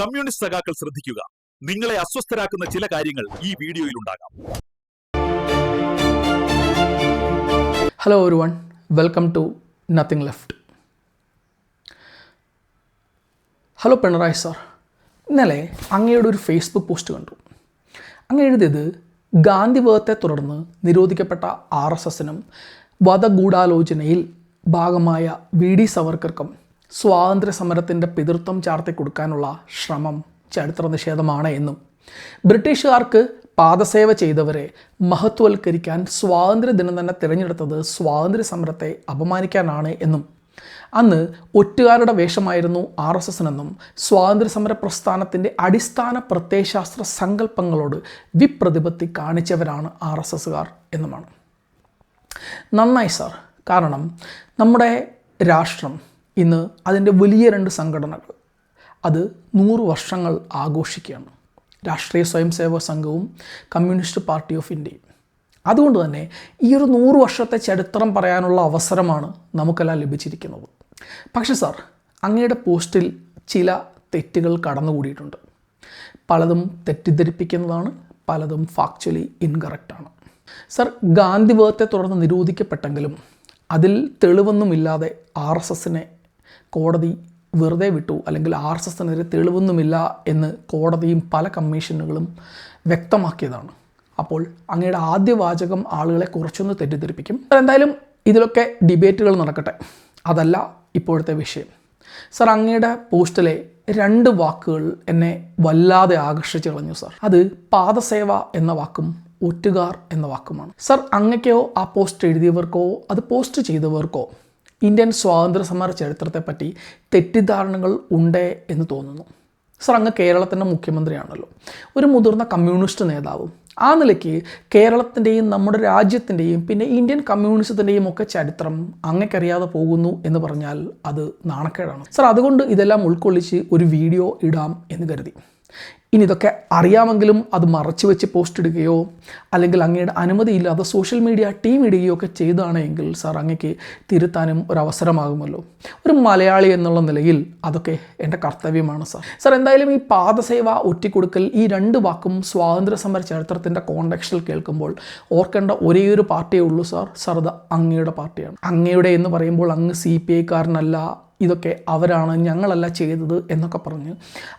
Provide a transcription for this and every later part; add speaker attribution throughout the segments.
Speaker 1: Communist സഖാക്കൾ ശ്രദ്ധിക്കുക. നിങ്ങളെ അസ്വസ്ഥരാക്കുന്ന ചില കാര്യങ്ങൾ ഈ വീഡിയോയിൽ ഉണ്ടാകാം.
Speaker 2: ഹലോ ഒരു one welcome to nothing left hello Pinarayi sir ഇന്നലെ അങ്ങയുടെ ഒരു ഫേസ്ബുക്ക് പോസ്റ്റ് കണ്ടു. അങ്ങ് എഴുതിയത് ഗാന്ധിവധത്തെ തുടർന്ന് നിരോധിക്കപ്പെട്ട ആർ എസ് എസിനും വധഗൂഢാലോചനയിൽ ഭാഗമായ വി ഡി സവർക്കർക്കും സ്വാതന്ത്ര്യ സമരത്തിന്റെ പിതൃത്വം ചാർത്തി കൊടുക്കാനുള്ള ശ്രമം ചരിത്ര നിഷേധമാണ് എന്നും ബ്രിട്ടീഷുകാർക്ക് പാദസേവ ചെയ്തവരെ മഹത്വവൽക്കരിക്കാൻ സ്വാതന്ത്ര്യ ദിനം തന്നെ തിരഞ്ഞെടുത്തത് സ്വാതന്ത്ര്യ സമരത്തെ അപമാനിക്കാനാണ് എന്നും അന്ന് ഒറ്റുകാരുടെ വേഷമായിരുന്നു ആർ എസ് എസിനെന്നും സ്വാതന്ത്ര്യ സമര പ്രസ്ഥാനത്തിന്റെ അടിസ്ഥാന പ്രത്യയശാസ്ത്ര സങ്കല്പങ്ങളോട് വിപ്രതിപത്തി കാണിച്ചവരാണ് ആർ എസ് എസുകാർ എന്നുമാണ്. നന്നായി സാർ. കാരണം നമ്മുടെ രാഷ്ട്രം ഇന്ന് അതിന്റെ വലിയ രണ്ട് സംഘടനകൾ. അത് നൂറ് വർഷങ്ങൾ ആഘോഷിക്കുകയാണ്. രാഷ്ട്രീയ സ്വയം സേവക സംഘവും കമ്മ്യൂണിസ്റ്റ് പാർട്ടി ഓഫ് ഇന്ത്യയും. അതുകൊണ്ട് തന്നെ ഈ ഒരു നൂറ് വർഷത്തെ ചരിത്രം പറയാനുള്ള അവസരമാണ് നമുക്കെല്ലാം ലഭിച്ചിരിക്കുന്നത്. പക്ഷേ സാർ അങ്ങയുടെ പോസ്റ്റിൽ ചില തെറ്റുകൾ കടന്നുകൂടിയിട്ടുണ്ട്. പലതും തെറ്റിദ്ധരിപ്പിക്കുന്നതാണ് പലതും ഫാക്ച്വലി ഇൻകറക്റ്റാണ് സർ ഗാന്ധിവധത്തെ തുടർന്ന് നിരോധിക്കപ്പെട്ടെങ്കിലും അതിൽ തെളിവൊന്നുമില്ലാതെ ആർ എസ് എസിനെ കോടതി വെറുതെ വിട്ടു അല്ലെങ്കിൽ ആർ എസ് എസിനെതിരെ തെളിവൊന്നുമില്ല എന്ന് കോടതിയും പല കമ്മീഷനുകളും വ്യക്തമാക്കിയതാണ്. അപ്പോൾ അങ്ങയുടെ ആദ്യ വാചകം ആളുകളെ കുറച്ചൊന്ന് തെറ്റിദ്ധരിപ്പിക്കും. എന്തായാലും ഇതിലൊക്കെ ഡിബേറ്റുകൾ നടക്കട്ടെ. അതല്ല ഇപ്പോഴത്തെ വിഷയം. സർ അങ്ങയുടെ പോസ്റ്റിലെ രണ്ട് വാക്കുകൾ എന്നെ വല്ലാതെ ആകർഷിച്ചു കളഞ്ഞു സർ. അത് പാദസേവ എന്ന വാക്കും ഒറ്റുകാർ എന്ന വാക്കുമാണ്. സർ അങ്ങയ്ക്കോ ആ പോസ്റ്റ് എഴുതിയവർക്കോ അത് പോസ്റ്റ് ചെയ്തവർക്കോ ഇന്ത്യൻ സ്വാതന്ത്ര്യ സമര ചരിത്രത്തെപ്പറ്റി തെറ്റിദ്ധാരണകൾ ഉണ്ട് എന്ന് തോന്നുന്നു. സർ അങ്ങ് കേരളത്തിന്റെ മുഖ്യമന്ത്രിയാണല്ലോ. ഒരു മുതിർന്ന കമ്മ്യൂണിസ്റ്റ് നേതാവും. ആ നിലയ്ക്ക് കേരളത്തിന്റെയും നമ്മുടെ രാജ്യത്തിന്റെയും പിന്നെ ഇന്ത്യൻ കമ്മ്യൂണിസത്തിന്റെയും ഒക്കെ ചരിത്രം അങ്ങക്കറിയാതെ പോകുന്നു എന്ന് പറഞ്ഞാൽ അത് നാണക്കേടാണ്. സർ അതുകൊണ്ട് ഇതെല്ലാം ഉൾക്കൊള്ളിച്ച് ഒരു വീഡിയോ ഇടാം എന്ന് കരുതി. ഇനി ഇതൊക്കെ അറിയാമെങ്കിലും അത് മറച്ചു വെച്ച് പോസ്റ്റ് ഇടുകയോ അല്ലെങ്കിൽ അങ്ങയുടെ അനുമതിയില്ലാതെ സോഷ്യൽ മീഡിയ ടീം ഇടുകയോ ഒക്കെ ചെയ്താണെങ്കിൽ സാർ അങ്ങയ്ക്ക് തിരുത്താനും ഒരു അവസരമാകുമല്ലോ ഒരു മലയാളി എന്നുള്ള നിലയിൽ അതൊക്കെ എന്റെ കർത്തവ്യമാണ് സാർ സാർ എന്തായാലും ഈ പാദസേവ ഒറ്റിക്കൊടുക്കൽ ഈ രണ്ട് വാക്കും സ്വാതന്ത്ര്യ സമര ചരിത്രത്തിന്റെ കോണ്ടക്സ്റ്റിൽ കേൾക്കുമ്പോൾ ഓർക്കേണ്ട ഒരേ ഒരു പാർട്ടിയേ ഉള്ളൂ സാർ സാർ അത് അങ്ങയുടെ പാർട്ടിയാണ്. അങ്ങയുടെ എന്ന് പറയുമ്പോൾ അങ്ങ് സി പി ഐക്കാരനല്ല ഇതൊക്കെ അവരാണ് ഞങ്ങളല്ല ചെയ്തത് എന്നൊക്കെ പറഞ്ഞ്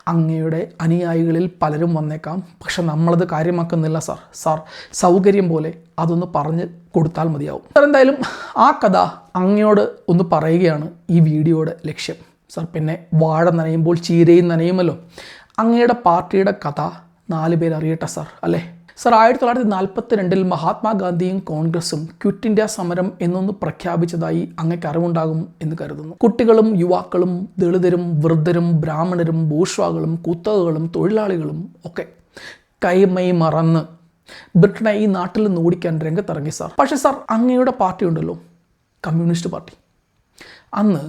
Speaker 2: അങ്ങയുടെ അനുയായികളിൽ പലരും വന്നേക്കാം. പക്ഷെ നമ്മളത് കാര്യമാക്കുന്നില്ല സാർ. സാർ സൗകര്യം പോലെ അതൊന്ന് പറഞ്ഞ് കൊടുത്താൽ മതിയാവും. സാർ എന്തായാലും ആ കഥ അങ്ങയോട് ഒന്ന് പറയുകയാണ് ഈ വീഡിയോയുടെ ലക്ഷ്യം. സാർ പിന്നെ വാഴ നനയുമ്പോൾ ചീരയും നനയുമല്ലോ. അങ്ങയുടെ പാർട്ടിയുടെ കഥ നാല് പേര് അറിയട്ടെ സാർ അല്ലേ? സർ ആയിരത്തി തൊള്ളായിരത്തി നാൽപ്പത്തി രണ്ടിൽ മഹാത്മാഗാന്ധിയും കോൺഗ്രസും ക്വിറ്റ് ഇന്ത്യ സമരം എന്നൊന്ന് പ്രഖ്യാപിച്ചതായി അങ്ങക്ക് അറിവുണ്ടാകും എന്ന് കരുതുന്നു. കുട്ടികളും യുവാക്കളും ദളിതരും വൃദ്ധരും ബ്രാഹ്മണരും ബൂഷ്വാകളും കുത്തകകളും തൊഴിലാളികളും ഒക്കെ കൈമൈ മറന്ന് ബ്രിട്ടനെ ഈ നാട്ടിൽ നിന്ന് ഓടിക്കാൻ രംഗത്തിറങ്ങി സാർ. പക്ഷേ സാർ അങ്ങയുടെ പാർട്ടി ഉണ്ടല്ലോ കമ്മ്യൂണിസ്റ്റ് പാർട്ടി. അന്ന്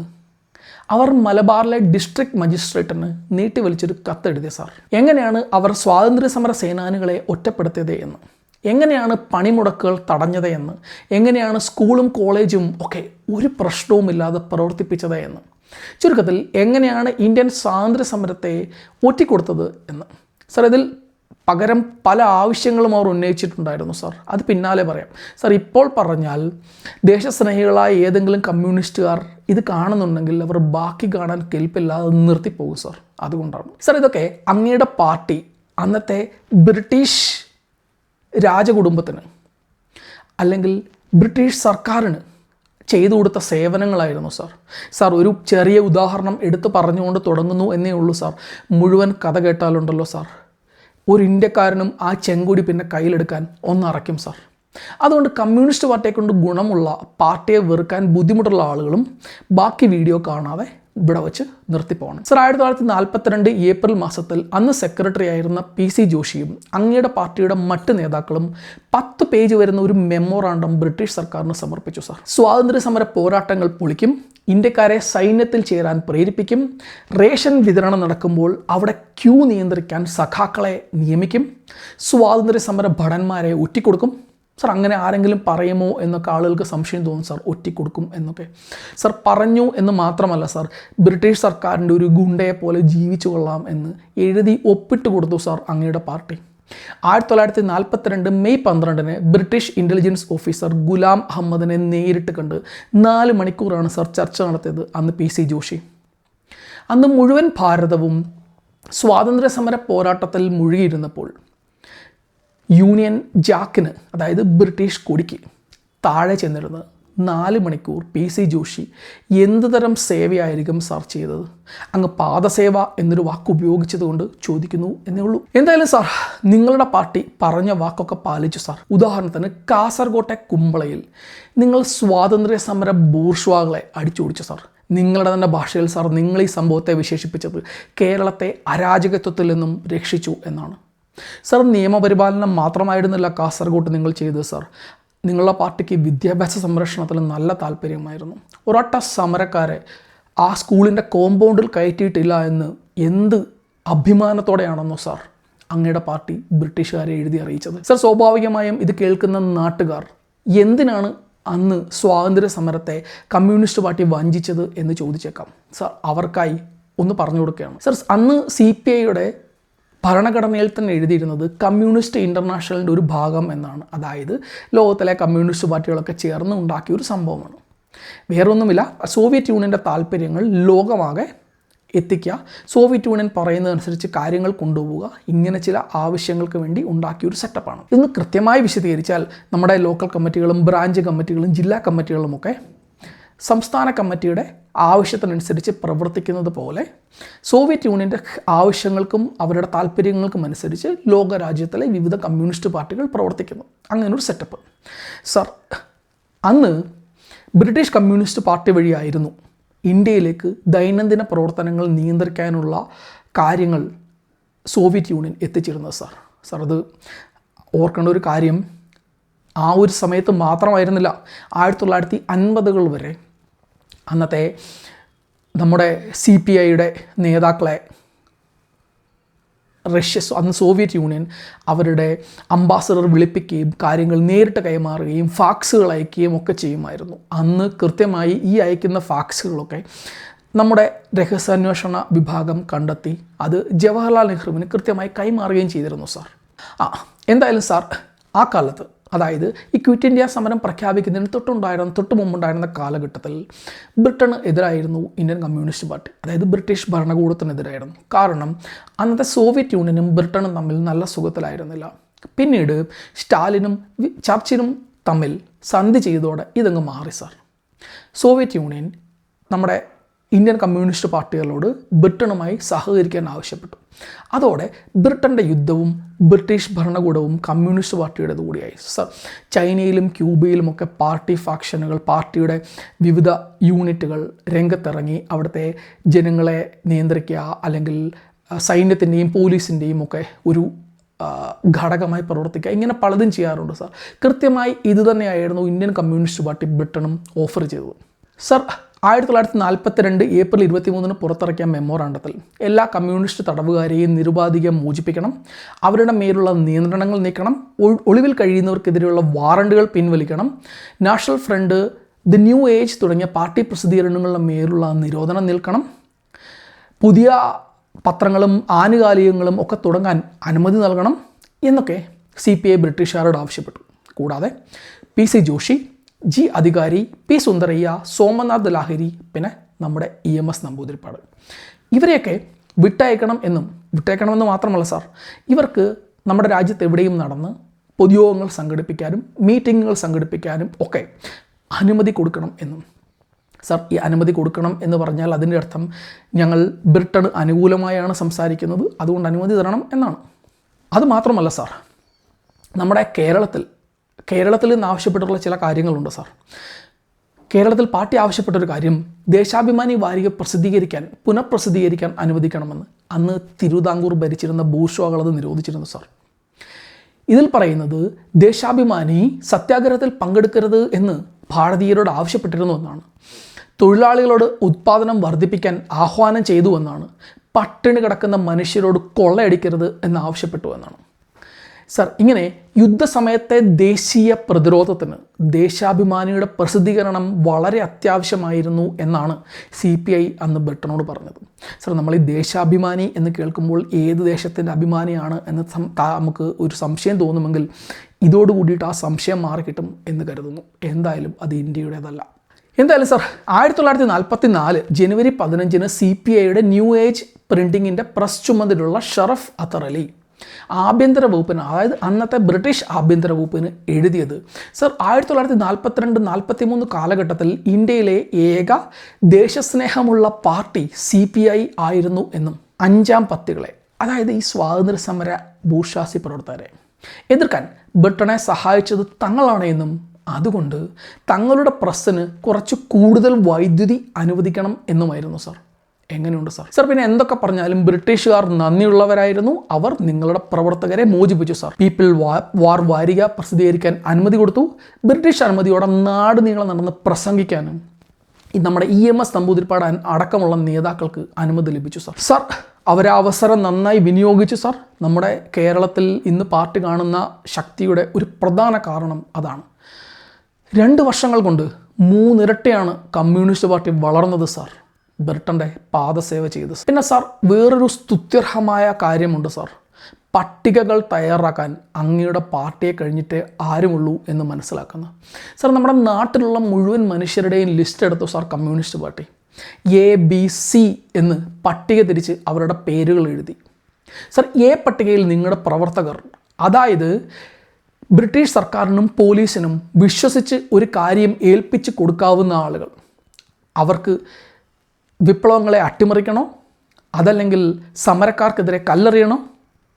Speaker 2: അവർ മലബാറിലെ ഡിസ്ട്രിക്ട് മജിസ്ട്രേറ്റിന് നീട്ടിവലിച്ചൊരു കത്തെഴുതിയ സാർ. എങ്ങനെയാണ് അവർ സ്വാതന്ത്ര്യ സമര സേനാനികളെ ഒറ്റപ്പെടുത്തിയത് എന്ന്? എങ്ങനെയാണ് പണിമുടക്കുകൾ തടഞ്ഞത് എന്ന്? എങ്ങനെയാണ് സ്കൂളും കോളേജും ഒക്കെ ഒരു പ്രശ്നവുമില്ലാതെ പ്രവർത്തിപ്പിച്ചത് എന്ന്? ചുരുക്കത്തിൽ എങ്ങനെയാണ് ഇന്ത്യൻ സ്വാതന്ത്ര്യ സമരത്തെ ഒറ്റിക്കൊടുത്തത് എന്ന്? സാർ ഇതിൽ പകരം പല ആവശ്യങ്ങളും അവർ ഉന്നയിച്ചിട്ടുണ്ടായിരുന്നു സാർ. അത് പിന്നാലെ പറയാം. സാർ ഇപ്പോൾ പറഞ്ഞാൽ ദേശസ്നേഹികളായ ഏതെങ്കിലും കമ്മ്യൂണിസ്റ്റുകാർ ഇത് കാണുന്നുണ്ടെങ്കിൽ അവർ ബാക്കി കാണാൻ കെൽപ്പില്ലാതെ നിർത്തിപ്പോകും സാർ. അതുകൊണ്ടാണ്. സാർ ഇതൊക്കെ അങ്ങയുടെ പാർട്ടി അന്നത്തെ ബ്രിട്ടീഷ് രാജകുടുംബത്തിന് അല്ലെങ്കിൽ ബ്രിട്ടീഷ് സർക്കാരിന് ചെയ്തു കൊടുത്ത സേവനങ്ങളായിരുന്നു സാർ. സാർ ഒരു ചെറിയ ഉദാഹരണം എടുത്തു പറഞ്ഞുകൊണ്ട് തുടങ്ങുന്നു എന്നേ ഉള്ളൂ സാർ. മുഴുവൻ കഥ കേട്ടാലുണ്ടല്ലോ സാർ. ഒരു ഇന്ത്യക്കാരനും ആ ചെങ്കുടി പിന്നെ കയ്യിലെടുക്കാൻ ഒന്നറയ്ക്കും സാർ. അതുകൊണ്ട് കമ്മ്യൂണിസ്റ്റ് പാർട്ടിയെ കൊണ്ട് ഗുണമുള്ള പാർട്ടിയെ വെറുക്കാൻ ബുദ്ധിമുട്ടുള്ള ആളുകളും ബാക്കി വീഡിയോ കാണാതെ ഇവിടെ വെച്ച് നിർത്തിപ്പോകണം സർ ആയിരത്തി തൊള്ളായിരത്തി നാൽപ്പത്തിരണ്ട് ഏപ്രിൽ മാസത്തിൽ അന്ന് സെക്രട്ടറി ആയിരുന്ന പി സി ജോഷിയും അങ്ങയുടെ പാർട്ടിയുടെ മറ്റ് നേതാക്കളും പത്ത് പേജ് വരുന്ന ഒരു മെമ്മോറാണ്ടം ബ്രിട്ടീഷ് സർക്കാരിന് സമർപ്പിച്ചു സർ സ്വാതന്ത്ര്യ സമര പോരാട്ടങ്ങൾ പൊളിക്കും. ഇന്ത്യക്കാരെ സൈന്യത്തിൽ ചേരാൻ പ്രേരിപ്പിക്കും. റേഷൻ വിതരണം നടക്കുമ്പോൾ അവിടെ ക്യൂ നിയന്ത്രിക്കാൻ സഖാക്കളെ നിയമിക്കും. സ്വാതന്ത്ര്യ സമര ഭടന്മാരെ ഒറ്റിക്കൊടുക്കും. സർ അങ്ങനെ ആരെങ്കിലും പറയുമോ എന്നൊക്കെ ആളുകൾക്ക് സംശയം തോന്നും സാർ ഒറ്റിക്കൊടുക്കും എന്നൊക്കെ. സർ പറഞ്ഞു എന്ന് മാത്രമല്ല സാർ ബ്രിട്ടീഷ് സർക്കാരിന്റെ ഒരു ഗുണ്ടയെ പോലെ ജീവിച്ചു കൊള്ളാം എന്ന് എഴുതി ഒപ്പിട്ട് കൊടുത്തു സാർ അങ്ങയുടെ പാർട്ടി. ആയിരത്തി തൊള്ളായിരത്തി നാൽപ്പത്തിരണ്ട് മെയ് പന്ത്രണ്ടിന് ബ്രിട്ടീഷ് ഇന്റലിജൻസ് ഓഫീസർ ഗുലാം അഹമ്മദിനെ നേരിട്ട് കണ്ട് നാല് മണിക്കൂറാണ് സാർ ചർച്ച നടത്തിയത് അന്ന് പി സി ജോഷി. അന്ന് മുഴുവൻ ഭാരതവും സ്വാതന്ത്ര്യ സമര പോരാട്ടത്തിൽ മുഴുകിയിരുന്നപ്പോൾ യൂണിയൻ ജാക്കിന് അതായത് ബ്രിട്ടീഷ് കൊടിക്ക് താഴെ ചെന്നിരുന്ന് നാല് മണിക്കൂർ പി സി ജോഷി എന്ത് തരം സേവയായിരിക്കും സാർ ചെയ്തത്? അങ്ങ് പാദസേവ എന്നൊരു വാക്ക് ഉപയോഗിച്ചത് കൊണ്ട് ചോദിക്കുന്നു എന്നേ ഉള്ളൂ. എന്തായാലും സാർ നിങ്ങളുടെ പാർട്ടി പറഞ്ഞ വാക്കൊക്കെ പാലിച്ചു സാർ. ഉദാഹരണത്തിന് കാസർകോട്ടെ കുമ്പളയിൽ നിങ്ങൾ സ്വാതന്ത്ര്യ സമര ബൂർഷ്വാകളെ അടിച്ചോടിച്ചു സാർ. നിങ്ങളുടെ തന്നെ ഭാഷയിൽ സാർ നിങ്ങൾ ഈ സംഭവത്തെ വിശേഷിപ്പിച്ചത് കേരളത്തെ അരാജകത്വത്തിൽ നിന്നും രക്ഷിച്ചു എന്നാണ്. സാർ നിയമപരിപാലനം മാത്രമായിരുന്നില്ല കാസർഗോട്ട് നിങ്ങൾ ചെയ്തത് സർ. നിങ്ങളുടെ പാർട്ടിക്ക് വിദ്യാഭ്യാസ സംരക്ഷണത്തിൽ നല്ല താല്പര്യമായിരുന്നു. ഒരൊട്ട സമരക്കാരെ ആ സ്കൂളിന്റെ കോമ്പൗണ്ടിൽ കയറ്റിയിട്ടില്ല എന്ന് എന്ത് അഭിമാനത്തോടെയാണെന്നോ സാർ അങ്ങയുടെ പാർട്ടി ബ്രിട്ടീഷുകാരെ എഴുതി അറിയിച്ചത്. സർ സ്വാഭാവികമായും ഇത് കേൾക്കുന്ന നാട്ടുകാർ എന്തിനാണ് അന്ന് സ്വാതന്ത്ര്യ സമരത്തെ കമ്മ്യൂണിസ്റ്റ് പാർട്ടി വഞ്ചിച്ചത് എന്ന് ചോദിച്ചേക്കാം. സർ അവർക്കായി ഒന്ന് പറഞ്ഞു കൊടുക്കുകയാണ്. സർ അന്ന് സി പി ഐയുടെ ഭരണഘടനയിൽ തന്നെ എഴുതിയിരുന്നത് കമ്മ്യൂണിസ്റ്റ് ഇന്റർനാഷണലിന്റെ ഒരു ഭാഗം എന്നാണ്. അതായത് ലോകത്തിലെ കമ്മ്യൂണിസ്റ്റ് പാർട്ടികളൊക്കെ ചേർന്ന് ഉണ്ടാക്കിയ ഒരു സംഭവമാണ്. വേറൊന്നുമില്ല സോവിയറ്റ് യൂണിയന്റെ താല്പര്യങ്ങൾ ലോകമാകെ എത്തിക്കുക. സോവിയറ്റ് യൂണിയൻ പറയുന്നതനുസരിച്ച് കാര്യങ്ങൾ കൊണ്ടുപോവുക. ഇങ്ങനെ ചില ആവശ്യങ്ങൾക്ക് വേണ്ടി ഉണ്ടാക്കിയ ഒരു സെറ്റപ്പാണ് ഇന്ന് കൃത്യമായി വിശദീകരിച്ചാൽ നമ്മുടെ ലോക്കൽ കമ്മിറ്റികളും ബ്രാഞ്ച് കമ്മിറ്റികളും ജില്ലാ കമ്മിറ്റികളുമൊക്കെ സംസ്ഥാന കമ്മിറ്റിയുടെ ആവശ്യത്തിനനുസരിച്ച് പ്രവർത്തിക്കുന്നത് പോലെ സോവിയറ്റ് യൂണിയന്റെ ആവശ്യങ്ങൾക്കും അവരുടെ താല്പര്യങ്ങൾക്കും അനുസരിച്ച് ലോകരാജ്യത്തിലെ വിവിധ കമ്മ്യൂണിസ്റ്റ് പാർട്ടികൾ പ്രവർത്തിക്കുന്നു. അങ്ങനൊരു സെറ്റപ്പ് സർ അന്ന് ബ്രിട്ടീഷ് കമ്മ്യൂണിസ്റ്റ് പാർട്ടി വഴിയായിരുന്നു ഇന്ത്യയിലേക്ക് ദൈനംദിന പ്രവർത്തനങ്ങൾ നിയന്ത്രിക്കാനുള്ള കാര്യങ്ങൾ സോവിയറ്റ് യൂണിയൻ എത്തിച്ചിരുന്നത് സാർ സാർ അത് ഓർക്കേണ്ട ഒരു കാര്യം. ആ ഒരു സമയത്ത് മാത്രമായിരുന്നില്ല. ആയിരത്തി തൊള്ളായിരത്തി അൻപതുകൾ വരെ അന്നത്തെ നമ്മുടെ സി പി ഐയുടെ നേതാക്കളെ റഷ്യ അന്ന് സോവിയറ്റ് യൂണിയൻ അവരുടെ അംബാസഡർ വിളിപ്പിക്കുകയും കാര്യങ്ങൾ നേരിട്ട് കൈമാറുകയും ഫാക്സുകൾ അയക്കുകയും ഒക്കെ ചെയ്യുമായിരുന്നു. അന്ന് കൃത്യമായി ഈ അയക്കുന്ന ഫാക്സുകളൊക്കെ നമ്മുടെ രഹസ്യാന്വേഷണ വിഭാഗം കണ്ടെത്തി അത് ജവഹർലാൽ നെഹ്റുവിന് കൃത്യമായി കൈമാറുകയും ചെയ്തിരുന്നു സാർ. ആ എന്തായാലും സാർ ആ കാലത്ത് അതായത് ഈ ക്വിറ്റ് ഇന്ത്യ സമരം പ്രഖ്യാപിക്കുന്നതിന് തൊട്ടുണ്ടായിരുന്ന തൊട്ട് മുമ്പുണ്ടായിരുന്ന കാലഘട്ടത്തിൽ ബ്രിട്ടന് എതിരായിരുന്നു ഇന്ത്യൻ കമ്മ്യൂണിസ്റ്റ് പാർട്ടി. അതായത് ബ്രിട്ടീഷ് ഭരണകൂടത്തിനെതിരായിരുന്നു. കാരണം അന്നത്തെ സോവിയറ്റ് യൂണിയനും ബ്രിട്ടനും തമ്മിൽ നല്ല സുഖത്തിലായിരുന്നില്ല. പിന്നീട് സ്റ്റാലിനും ചർച്ചിനും തമ്മിൽ സന്ധി ചെയ്തതോടെ ഇതങ്ങ് മാറി സാർ. സോവിയറ്റ് യൂണിയൻ നമ്മുടെ ഇന്ത്യൻ കമ്മ്യൂണിസ്റ്റ് പാർട്ടികളോട് ബ്രിട്ടനുമായി സഹകരിക്കാൻ ആവശ്യപ്പെട്ടു. അതോടെ ബ്രിട്ടന്റെ യുദ്ധവും ബ്രിട്ടീഷ് ഭരണകൂടവും കമ്മ്യൂണിസ്റ്റ് പാർട്ടിയുടേത് കൂടിയായി. സർ ചൈനയിലും ക്യൂബയിലുമൊക്കെ പാർട്ടി ഫാക്ഷനുകൾ പാർട്ടിയുടെ വിവിധ യൂണിറ്റുകൾ രംഗത്തിറങ്ങി അവിടുത്തെ ജനങ്ങളെ നിയന്ത്രിക്കുക അല്ലെങ്കിൽ സൈന്യത്തിന്റെയും പോലീസിന്റെയും ഒക്കെ ഒരു ഘടകമായി പ്രവർത്തിക്കുക. ഇങ്ങനെ പലതും ചെയ്യാറുണ്ട് സർ. കൃത്യമായി ഇതുതന്നെയായിരുന്നു ഇന്ത്യൻ കമ്മ്യൂണിസ്റ്റ് പാർട്ടി ബ്രിട്ടനും ഓഫർ ചെയ്തത്. സർ ആയിരത്തി തൊള്ളായിരത്തി നാൽപ്പത്തി രണ്ട് ഏപ്രിൽ ഇരുപത്തി മൂന്നിന് പുറത്തിറക്കിയ മെമ്മോറാണ്ടത്തിൽ എല്ലാ കമ്മ്യൂണിസ്റ്റ് തടവുകാരെയും നിരുപാധികം മോചിപ്പിക്കണം അവരുടെ മേലുള്ള നിയന്ത്രണങ്ങൾ നീക്കണം ഒളിവിൽ കഴിയുന്നവർക്കെതിരെയുള്ള വാറണ്ടുകൾ പിൻവലിക്കണം national front the new age തുടങ്ങിയ പാർട്ടി പ്രസിദ്ധീകരണങ്ങളുടെ മേലുള്ള നിരോധനം നിൽക്കണം പുതിയ പത്രങ്ങളും ആനുകാലികങ്ങളും ഒക്കെ തുടങ്ങാൻ അനുമതി നൽകണം എന്നൊക്കെ സി പി ഐ ബ്രിട്ടീഷുകാരോട് ആവശ്യപ്പെട്ടു. കൂടാതെ P C Joshi G Adhikari P Sundarayya Somnath Lahiri പിന്നെ നമ്മുടെ ഇ എം എസ് നമ്പൂതിരിപ്പാട്. ഇവരെയൊക്കെ വിട്ടയക്കണം എന്നും വിട്ടയക്കണമെന്ന് മാത്രമല്ല സാർ ഇവർക്ക് നമ്മുടെ രാജ്യത്ത് എവിടെയും നടന്ന് പൊതുയോഗങ്ങൾ സംഘടിപ്പിക്കാനും മീറ്റിങ്ങുകൾ സംഘടിപ്പിക്കാനും ഒക്കെ അനുമതി കൊടുക്കണം എന്നും. സാർ ഈ അനുമതി കൊടുക്കണം എന്ന് പറഞ്ഞാൽ അതിന്റെ അർത്ഥം ഞങ്ങൾ ബ്രിട്ടന് അനുകൂലമായാണ് സംസാരിക്കുന്നത് അതുകൊണ്ട് അനുമതി തരണം എന്നാണ്. അതുമാത്രമല്ല സാർ നമ്മുടെ കേരളത്തിൽ കേരളത്തിൽ നിന്ന് ആവശ്യപ്പെട്ടിട്ടുള്ള ചില കാര്യങ്ങളുണ്ട് സാർ. കേരളത്തിൽ പാർട്ടി ആവശ്യപ്പെട്ടൊരു കാര്യം ദേശാഭിമാനി വാരിക പ്രസിദ്ധീകരിക്കാൻ പുനഃപ്രസിദ്ധീകരിക്കാൻ അനുവദിക്കണമെന്ന് അന്ന് തിരുവിതാംകൂർ ഭരിച്ചിരുന്ന ബൂർഷ്വാകൾ അത് നിരോധിച്ചിരുന്നു സാർ. ഇതിൽ പറയുന്നത് ദേശാഭിമാനി സത്യാഗ്രഹത്തിൽ പങ്കെടുക്കരുത് എന്ന് ഭാരതീയരോട് ആവശ്യപ്പെട്ടിരുന്നു എന്നാണ്. തൊഴിലാളികളോട് ഉത്പാദനം വർദ്ധിപ്പിക്കാൻ ആഹ്വാനം ചെയ്തു എന്നാണ്. പട്ടിണി കിടക്കുന്ന മനുഷ്യരോട് കൊള്ളയടിക്കരുത് എന്ന് ആവശ്യപ്പെട്ടു എന്നാണ്. സർ ഇങ്ങനെ യുദ്ധസമയത്തെ ദേശീയ പ്രതിരോധത്തിന് ദേശാഭിമാനിയുടെ പ്രസിദ്ധീകരണം വളരെ അത്യാവശ്യമായിരുന്നു എന്നാണ് സി പി ഐ അന്ന് ബ്രിട്ടനോട് പറഞ്ഞത്. സർ നമ്മൾ ഈ ദേശാഭിമാനി എന്ന് കേൾക്കുമ്പോൾ ഏത് ദേശത്തിന്റെ അഭിമാനിയാണ് എന്ന് നമുക്ക് ഒരു സംശയം തോന്നുമെങ്കിൽ ഇതോട് കൂടിയിട്ട് ആ സംശയം മാറിക്കിട്ടും എന്ന് കരുതുന്നു. എന്തായാലും അത് ഇന്ത്യയുടേതല്ല. എന്തായാലും സർ ആയിരത്തി തൊള്ളായിരത്തി നാൽപ്പത്തി നാല് ജനുവരി പതിനഞ്ചിന് സി പി ഐയുടെ ന്യൂ ഏജ് പ്രിന്റിങ്ങിന്റെ പ്രസ് ചുമതലയുള്ള ഷറഫ് അത്തർ അലി ആഭ്യന്തര വകുപ്പിന് അതായത് അന്നത്തെ ബ്രിട്ടീഷ് ആഭ്യന്തര വകുപ്പിന് എഴുതിയത്. സർ ആയിരത്തി തൊള്ളായിരത്തി നാൽപ്പത്തിരണ്ട് നാൽപ്പത്തി മൂന്ന് കാലഘട്ടത്തിൽ ഇന്ത്യയിലെ ഏക ദേശസ്നേഹമുള്ള പാർട്ടി സി പി ഐ ആയിരുന്നു എന്നും അഞ്ചാം പത്തികളെ അതായത് ഈ സ്വാതന്ത്ര്യ സമര ഭൂഷാസി പ്രവർത്തകരെ എതിർക്കാൻ ബ്രിട്ടനെ സഹായിച്ചത് തങ്ങളാണ് എന്നും അതുകൊണ്ട് തങ്ങളുടെ പ്രസ്സിന് കുറച്ച് കൂടുതൽ വൈദ്യുതി അനുവദിക്കണം എന്നുമായിരുന്നു സാർ. എങ്ങനെയുണ്ട് സാർ? സാർ പിന്നെ എന്തൊക്കെ പറഞ്ഞാലും ബ്രിട്ടീഷുകാർ നന്ദിയുള്ളവരായിരുന്നു. അവർ നിങ്ങളുടെ പ്രവർത്തകരെ മോചിപ്പിച്ചു സാർ. പീപ്പിൾ വാർ വാരിക പ്രസിദ്ധീകരിക്കാൻ അനുമതി കൊടുത്തു. ബ്രിട്ടീഷ് അനുമതിയോടെ നാട് നീളം നടന്ന് പ്രസംഗിക്കാനും നമ്മുടെ ഇ എം എസ് നമ്പൂതിരിപ്പാട് അടക്കമുള്ള നേതാക്കൾക്ക് അനുമതി ലഭിച്ചു സാർ. സാർ അവരവസരം നന്നായി വിനിയോഗിച്ചു സാർ. നമ്മുടെ കേരളത്തിൽ ഇന്ന് പാർട്ടി കാണുന്ന ശക്തിയുടെ ഒരു പ്രധാന കാരണം അതാണ്. രണ്ട് വർഷങ്ങൾ കൊണ്ട് മൂന്നിരട്ടിയാണ് കമ്മ്യൂണിസ്റ്റ് പാർട്ടി വളർന്നത് സാർ. ബ്രിട്ടന്റെ പാദസേവ ചെയ്ത്. പിന്നെ സാർ വേറൊരു സ്തുത്യർഹമായ കാര്യമുണ്ട് സാർ. പട്ടികകൾ തയ്യാറാക്കാൻ അങ്ങയുടെ പാർട്ടിയെ കഴിഞ്ഞിട്ട് ആരുമുള്ളൂ എന്ന് മനസ്സിലാക്കുന്നു. സാർ നമ്മുടെ നാട്ടിലുള്ള മുഴുവൻ മനുഷ്യരുടെയും ലിസ്റ്റ് എടുത്തു sir communist party. A B C എന്ന് പട്ടിക തിരിച്ച് അവരുടെ പേരുകൾ എഴുതി. സാർ എ പട്ടികയിൽ നിങ്ങളുടെ പ്രവർത്തകർ അതായത് ബ്രിട്ടീഷ് സർക്കാരിനും പോലീസിനും വിശ്വസിച്ച് ഒരു കാര്യം ഏൽപ്പിച്ച് കൊടുക്കാവുന്ന ആളുകൾ. അവർക്ക് വിപ്ലവങ്ങളെ അട്ടിമറിക്കണോ? അതല്ലെങ്കിൽ സമരക്കാർക്കെതിരെ കല്ലെറിയണോ?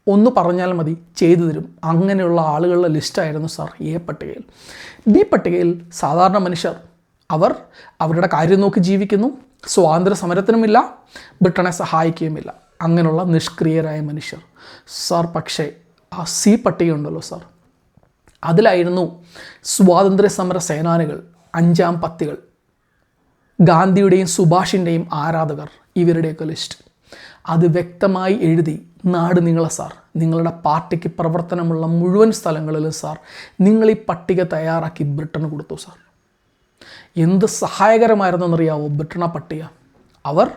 Speaker 2: ഒന്ന് പറഞ്ഞാൽ മതി ചെയ്തു തരും. അങ്ങനെയുള്ള ആളുകളുടെ ലിസ്റ്റായിരുന്നു സാർ എ പട്ടികയിൽ. ബി പട്ടികയിൽ സാധാരണ മനുഷ്യർ അവർ അവരുടെ കാര്യം നോക്കി ജീവിക്കുന്നു സ്വാതന്ത്ര്യ സമരത്തിനുമില്ല ബ്രിട്ടനെ സഹായിക്കുകയുമില്ല. അങ്ങനെയുള്ള നിഷ്ക്രിയരായ മനുഷ്യർ. സാർ പക്ഷേ ആ സി പട്ടിക ഉണ്ടല്ലോ സാർ. അതിലായിരുന്നു സ്വാതന്ത്ര്യ സമര സേനാനികൾ അഞ്ചാം പത്തികൾ. ഗാന്ധിയുടെയും സുഭാഷിന്റെയും ആരാധകർ ഇവരുടെയൊക്കെ ലിസ്റ്റ്. അത് വ്യക്തമായി എഴുതി നാട് നിങ്ങളെ സാർ. നിങ്ങളുടെ പാർട്ടിക്ക് പ്രവർത്തനമുള്ള മുഴുവൻ സ്ഥലങ്ങളിലും സാർ. നിങ്ങൾ ഈ പട്ടിക തയ്യാറാക്കി ബ്രിട്ടന് കൊടുത്തു സാർ. എന്ത് സഹായകരമായിരുന്നെന്നറിയാവോ ബ്രിട്ടൺ ആ പട്ടിക? അവർ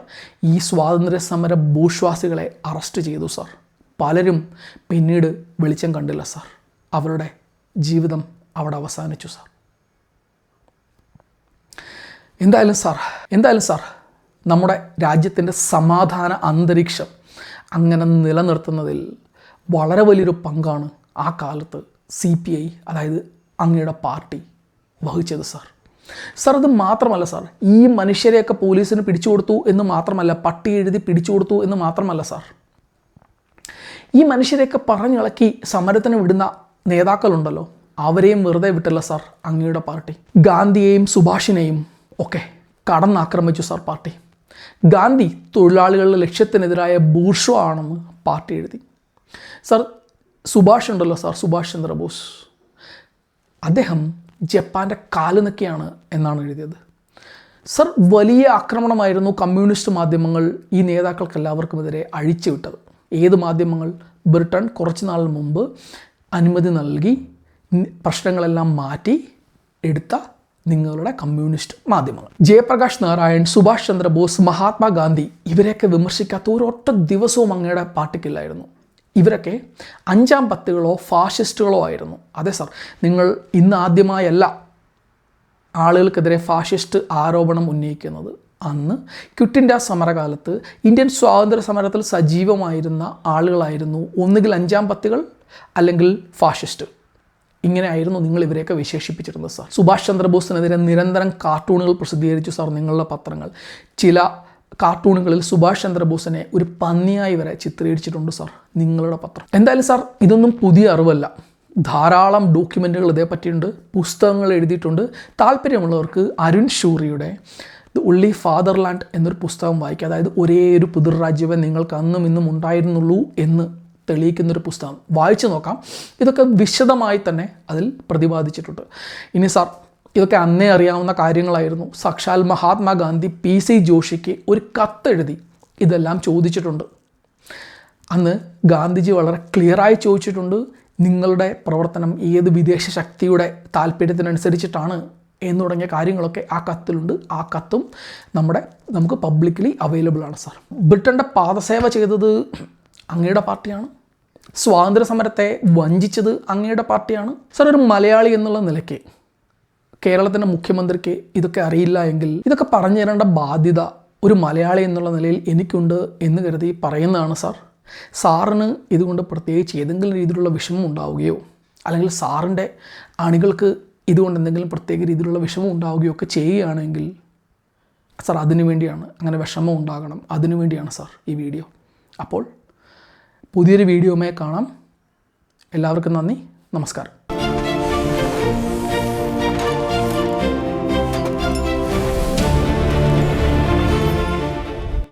Speaker 2: ഈ സ്വാതന്ത്ര്യ സമര ഭൂശ്വാസികളെ അറസ്റ്റ് ചെയ്തു സാർ. പലരും പിന്നീട് വെളിച്ചം കണ്ടില്ല സാർ. അവരുടെ ജീവിതം അവിടെ അവസാനിച്ചു സാർ. എന്തായാലും സാർ എന്തായാലും സാർ നമ്മുടെ രാജ്യത്തിന്റെ സമാധാന അന്തരീക്ഷം അങ്ങനെ നിലനിർത്തുന്നതിൽ വളരെ വലിയൊരു പങ്കാണ് ആ കാലത്ത് സി പി ഐ അതായത് അങ്ങയുടെ പാർട്ടി വഹിച്ചത് സാർ. സാർ അത് മാത്രമല്ല സാർ ഈ മനുഷ്യരെയൊക്കെ പോലീസിന് പിടിച്ചു കൊടുത്തു എന്ന് മാത്രമല്ല പട്ടി എഴുതി പിടിച്ചു കൊടുത്തു എന്ന് മാത്രമല്ല സാർ. ഈ മനുഷ്യരെയൊക്കെ പറഞ്ഞിളക്കി സമരത്തിന് വിടുന്ന നേതാക്കളുണ്ടല്ലോ അവരെയും വെറുതെ വിട്ടല്ല സാർ അങ്ങയുടെ പാർട്ടി. ഗാന്ധിയെയും സുഭാഷിനെയും ഒക്കെ കടന്നാക്രമിച്ചു സർ പാർട്ടി. ഗാന്ധി തൊഴിലാളികളുടെ ലക്ഷ്യത്തിനെതിരായ ബൂർഷോ ആണെന്ന് പാർട്ടി എഴുതി. സർ സുഭാഷ് ഉണ്ടല്ലോ സാർ സുഭാഷ് ചന്ദ്രബോസ്. അദ്ദേഹം ജപ്പാന്റെ കാൽ നിൽക്കുകയാണ് എന്നാണ് എഴുതിയത്. സർ വലിയ ആക്രമണമായിരുന്നു കമ്മ്യൂണിസ്റ്റ് മാധ്യമങ്ങൾ ഈ നേതാക്കൾക്ക് എല്ലാവർക്കുമെതിരെ അഴിച്ചുവിട്ടത്. ഏത് മാധ്യമങ്ങൾ? ബ്രിട്ടൻ കുറച്ച് നാൾ മുമ്പ് അനുമതി നൽകി പ്രശ്നങ്ങളെല്ലാം മാറ്റി എടുത്ത നിങ്ങളുടെ കമ്മ്യൂണിസ്റ്റ് മാധ്യമങ്ങൾ. ജയപ്രകാശ് നാരായൺ സുഭാഷ് ചന്ദ്രബോസ് മഹാത്മാഗാന്ധി ഇവരെയൊക്കെ വിമർശിക്കാത്ത ഒരൊറ്റ ദിവസവും അങ്ങയുടെ പാർട്ടിക്കില്ലായിരുന്നു. ഇവരൊക്കെ അഞ്ചാം പത്തുകളോ ഫാഷിസ്റ്റുകളോ ആയിരുന്നു. അതെ സാർ നിങ്ങൾ ഇന്ന് ആദ്യമായല്ല ആളുകൾക്കെതിരെ ഫാഷിസ്റ്റ് ആരോപണം ഉന്നയിക്കുന്നത്. അന്ന് ക്വിറ്റ് ഇന്ത്യ സമരകാലത്ത് ഇന്ത്യൻ സ്വാതന്ത്ര്യ സമരത്തിൽ സജീവമായിരുന്ന ആളുകളായിരുന്നു ഒന്നുകിൽ അഞ്ചാം പത്തുകൾ അല്ലെങ്കിൽ ഫാഷിസ്റ്റ്. ഇങ്ങനെയായിരുന്നു നിങ്ങൾ ഇവരെയൊക്കെ വിശേഷിപ്പിച്ചിരുന്നത് സാർ സുഭാഷ് ചന്ദ്രബോസിനെതിരെ നിരന്തരം കാർട്ടൂണുകൾ പ്രസിദ്ധീകരിച്ചു സാർ നിങ്ങളുടെ പത്രങ്ങൾ. ചില കാർട്ടൂണുകളിൽ സുഭാഷ് ചന്ദ്രബോസിനെ ഒരു പന്നിയായി വരെ ചിത്രീകരിച്ചിട്ടുണ്ട് സാർ നിങ്ങളുടെ പത്രം. എന്തായാലും സാർ ഇതൊന്നും പുതിയ അറിവല്ല. ധാരാളം ഡോക്യുമെന്റുകൾ ഇതേ പറ്റിയുണ്ട് പുസ്തകങ്ങൾ എഴുതിയിട്ടുണ്ട്. താല്പര്യമുള്ളവർക്ക് അരുൺ ഷൂറിയുടെ ദ ഉള്ളി ഫാദർലാൻഡ് എന്നൊരു പുസ്തകം വായിക്കുക. അതായത് ഒരേ ഒരു പുതുർരാജ്യമേ നിങ്ങൾക്ക് അന്നും ഇന്നും ഉണ്ടായിരുന്നുള്ളൂ എന്ന് തെളിയിക്കുന്നൊരു പുസ്തകം. വായിച്ചു നോക്കാം. ഇതൊക്കെ വിശദമായി തന്നെ അതിൽ പ്രതിപാദിച്ചിട്ടുണ്ട്. ഇനി സാർ ഇതൊക്കെ അന്നേ അറിയാവുന്ന കാര്യങ്ങളായിരുന്നു. സാക്ഷാൽ മഹാത്മാഗാന്ധി പി സി ജോഷിക്ക് ഒരു കത്തെഴുതി ഇതെല്ലാം ചോദിച്ചിട്ടുണ്ട്. അന്ന് ഗാന്ധിജി വളരെ ക്ലിയറായി ചോദിച്ചിട്ടുണ്ട് നിങ്ങളുടെ പ്രവർത്തനം ഏത് വിദേശ ശക്തിയുടെ താല്പര്യത്തിനനുസരിച്ചിട്ടാണ്? എന്ന് തുടങ്ങിയ കാര്യങ്ങളൊക്കെ ആ കത്തിലുണ്ട്. ആ കത്തും നമ്മുടെ നമുക്ക് പബ്ലിക്കലി അവൈലബിൾ ആണ് സാർ. ബ്രിട്ടന്റെ പാദസേവ ചെയ്തത് അങ്ങയുടെ പാർട്ടിയാണ്. സ്വാതന്ത്ര്യ സമരത്തെ വഞ്ചിച്ചത് അങ്ങയുടെ പാർട്ടിയാണ്. സർ ഒരു മലയാളി എന്നുള്ള നിലയ്ക്ക് കേരളത്തിന്റെ മുഖ്യമന്ത്രിക്ക് ഇതൊക്കെ അറിയില്ല എങ്കിൽ ഇതൊക്കെ പറഞ്ഞു തരേണ്ട ബാധ്യത ഒരു മലയാളി എന്നുള്ള നിലയിൽ എനിക്കുണ്ട് എന്ന് കരുതി പറയുന്നതാണ് സാർ. സാറിന് ഇതുകൊണ്ട് പ്രത്യേകിച്ച് ഏതെങ്കിലും രീതിയിലുള്ള വിഷമം ഉണ്ടാവുകയോ അല്ലെങ്കിൽ സാറിന്റെ അണികൾക്ക് ഇതുകൊണ്ട് എന്തെങ്കിലും പ്രത്യേക രീതിയിലുള്ള വിഷമം ഉണ്ടാവുകയോ ഒക്കെ ചെയ്യുകയാണെങ്കിൽ സാർ അതിനു വേണ്ടിയാണ് അങ്ങനെ വിഷമം ഉണ്ടാകണം. അതിനു വേണ്ടിയാണ് സാർ ഈ വീഡിയോ. അപ്പോൾ പുതിയൊരു വീഡിയോയുമായി കാണാം. എല്ലാവർക്കും നന്ദി. നമസ്കാരം.